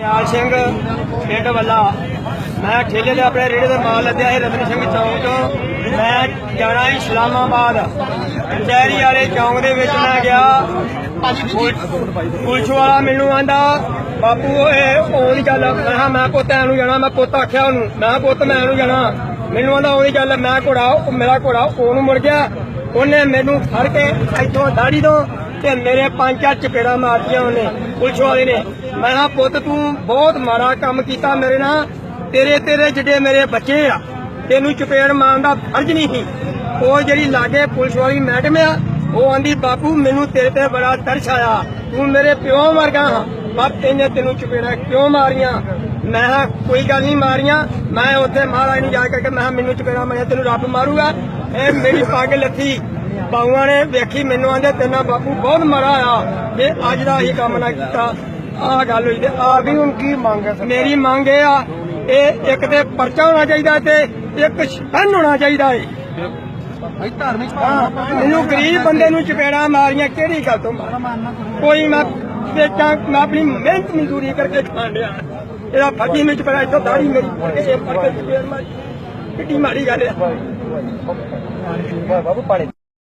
ਦਿਆਲ ਸਿੰਘ ਪਿੰਡ ਵੱਲਾ। ਮੈਂ ਠੇਲੇ ਦੇ ਆਪਣੇ ਰੇੜੇ ਦਾ ਮਾਲ ਲੱਦਿਆ ਸੀ ਰਤਨ ਸਿੰਘ ਚੌਂਕ ਤੋਂ ਮੈਂ ਜਾਣਾ ਸੀ ਇਸਲਾਮਾਬਾਦ। ਕਚਹਿਰੀ ਵਾਲੇ ਚੌਂਕ ਦੇ ਵਿੱਚ ਮੈਂ ਗਿਆ। ਪੁਲ- ਪੁਲਿਸ ਵਾਲਾ ਮੈਨੂੰ ਆਂਦਾ, ਬਾਪੂ ਓਏ ਉਹ ਨਹੀਂ ਗੱਲ ਮੈਂ ਕਿਹਾ, ਮੈਂ ਪੁੱਤ ਨੂੰ ਜਾਣਾ, ਮੈਂ ਪੁੱਤ ਆਖਿਆ ਉਹਨੂੰ। ਮੈਂ ਪੁੱਤ, ਮੈਂ ਨੂੰ ਜਾਣਾ। ਮੈਨੂੰ ਆਂਦਾ ਉਹ ਨਹੀਂ ਗੱਲ ਮੈਂ ਘੋੜਾ, ਮੇਰਾ ਘੋੜਾ ਉਹਨੂੰ ਮੁੜ ਗਿਆ। ਉਹਨੇ ਮੈਨੂੰ ਫੜ ਕੇ ਇੱਥੋਂ ਦਾੜੀ ਤੋਂ ਤੇ ਮੇਰੇ ਪੰਜ ਚਾਰ ਚਪੇੜਾ ਮਾਰਤੀਆਂ ਉਹਨੇ, ਪੁਲਿਸ ਵਾਲੇ ਨੇ। ਮੈਂ ਕਿਹਾ, ਪੁੱਤ ਤੂੰ ਬਹੁਤ ਮਾੜਾ ਕੰਮ ਕੀਤਾ ਮੇਰੇ ਨਾਲ। ਤੇਰੇ ਤੇਰੇ ਜਿਹੜੇ ਮੇਰੇ ਬੱਚੇ ਆ। ਤੈਨੂੰ ਚਪੇੜ ਮਾਰਨ ਦਾ ਫਰਜ਼ ਨਹੀਂ ਸੀ। ਉਹ ਜਿਹੜੀ ਲਾਗੇ ਪੁਲਿਸ ਵਾਲੀ ਮੈਡਮ ਆ, ਉਹ ਆਂਦੀ, ਬਾਪੂ, ਮੈਨੂੰ ਤੇਰੇ ਤੇ ਬੜਾ ਤਰਸ ਆਇਆ। ਤੂੰ ਮੇਰੇ ਪਿਓ ਵਰਗਾ ਹਾਂ। ਬਾਪ, ਇਹਨੇ ਤੈਨੂੰ ਚਪੇੜਾ ਕਿਉਂ ਮਾਰੀਆਂ? ਮੈਂ ਕਿਹਾ, ਕੋਈ ਗੱਲ ਨਹੀਂ ਮਾਰੀਆਂ। ਮੈਂ ਉੱਥੇ ਮਹਾਰਾਜ ਨੂੰ ਜਾ ਕੇ ਮੈਂ ਕਿਹਾ, ਮੈਨੂੰ ਚਪੇੜਾ ਮਾਰਿਆ, ਤੈਨੂੰ ਰੱਬ ਮਾਰੂਗਾ। ਇਹ ਮੇਰੀ ਪੱਗ ਲੱਥੀ। ਬਾਊਆਂ ਨੇ ਵੇਖੀ ਮੈਨੂੰ ਆਂਦੇ ਤੇਨਾ ਬਾਪੂ ਬਹੁਤ ਮਾਰਾ ਆ ਜੇ ਅੱਜ ਦਾ ਹੀ ਕੰਮ ਨਾ ਕੀਤਾ ਆਹ ਗੱਲ ਹੋਈ ਤੇ ਆ ਵੀ ਹੁਣ ਕੀ ਮੰਗ ਹੈ ਮੇਰੀ ਮੰਗ ਇਹ ਆ ਇਹ ਇੱਕ ਤੇ ਪਰਚਾ ਹੋਣਾ ਚਾਹੀਦਾ ਤੇ ਇੱਕ ਸ਼ਰਨ ਹੋਣਾ ਚਾਹੀਦਾ ਏ ਭਾਈ ਧਾਰਮਿਕ ਮੈਨੂੰ ਗਰੀਬ ਬੰਦੇ ਨੂੰ ਚਪੇੜਾ ਮਾਰੀਆਂ ਕਿਹੜੀ ਗੱਲ ਤੋਂ? ਕੋਈ ਮੈਂ ਵੇਚਾਂ ਮੈਂ ਆਪਣੀ ਮਿਹਨਤ ਮਜ਼ਦੂਰੀ ਕਰਕੇ ਖਾਣ ਡਿਆ ਇਹਦਾ ਫੱਟੀ ਵਿੱਚ ਪੜਾ ਇੱਥੋਂ ਦਾੜੀ ਮੇਰੀ ਇਹ ਕੇ ਚਪੇੜ ਮਾਰੀ ਕਿੱਡੀ ਮਾੜੀ ਗੱਲ ਹੈ ਬਾਬੂ ਪਾਣੀ